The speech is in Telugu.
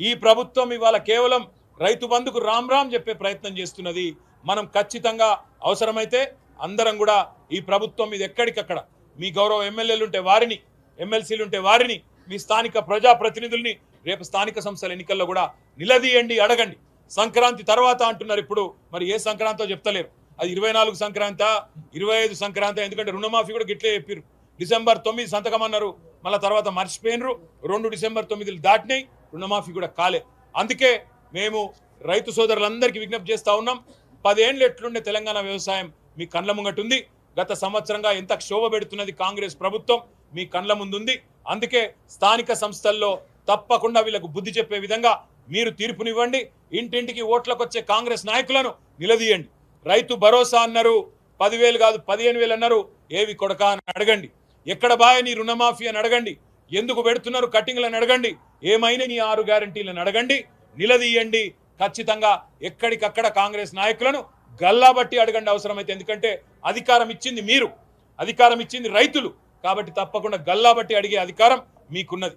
ఈ ప్రభుత్వం ఇవాళ కేవలం రైతు బంధుకు రామ్ రామ్ చెప్పే ప్రయత్నం చేస్తున్నది. మనం ఖచ్చితంగా అవసరమైతే అందరం కూడా ఈ ప్రభుత్వం మీద ఎక్కడికక్కడ మీ గౌరవ ఎమ్మెల్యేలు ఉంటే వారిని ఎమ్మెల్సీలు ఉంటే వారిని మీ స్థానిక ప్రజాప్రతినిధుల్ని రేపు స్థానిక సంస్థల ఎన్నికల్లో కూడా నిలదీయండి అడగండి. సంక్రాంతి తర్వాత అంటున్నారు ఇప్పుడు. మరి ఏ సంక్రాంతో చెప్తలేరు. అది ఇరవై నాలుగు సంక్రాంత ఇరవై ఐదు సంక్రాంతి ఎందుకంటే రుణమాఫీ కూడా గిట్లే చెప్పారు డిసెంబర్ తొమ్మిది సంతకం అన్నారు మళ్ళీ తర్వాత మర్చిపోయినరు. రెండు డిసెంబర్ తొమ్మిదిలు దాటినాయి. రుణమాఫీ కూడా కాలే. అందుకే మేము రైతు సోదరులందరికీ విజ్ఞప్తి చేస్తా ఉన్నాం. పదేండ్లు ఎట్లుండే తెలంగాణ వ్యవసాయం మీ కండ్ల ముంగటుంది గత సంవత్సరంగా ఎంత క్షోభ పెడుతున్నది కాంగ్రెస్ ప్రభుత్వం మీ కండ్ల ముందుంది. అందుకే స్థానిక సంస్థల్లో తప్పకుండా వీళ్ళకు బుద్ధి చెప్పే విధంగా మీరు తీర్పునివ్వండి. ఇంటింటికి ఓట్లకు వచ్చే కాంగ్రెస్ నాయకులను నిలదీయండి. రైతు భరోసా అన్నారు పదివేలు కాదు పదిహేను వేలు అన్నారు ఏవి కొడక అని అడగండి. ఎక్కడ బాయ నీ రుణమాఫీ అని అడగండి. ఎందుకు పెడుతున్నారు కటింగ్లను అడగండి. ఏమైనా నీ ఆరు గ్యారంటీలను అడగండి నిలదీయండి. ఖచ్చితంగా ఎక్కడికక్కడ కాంగ్రెస్ నాయకులను గల్లాబట్టి అడగండి అవసరమైతే. ఎందుకంటే అధికారం ఇచ్చింది మీరు. అధికారం ఇచ్చింది రైతులు. కాబట్టి తప్పకుండా గల్లాబట్టి అడిగే అధికారం మీకున్నది.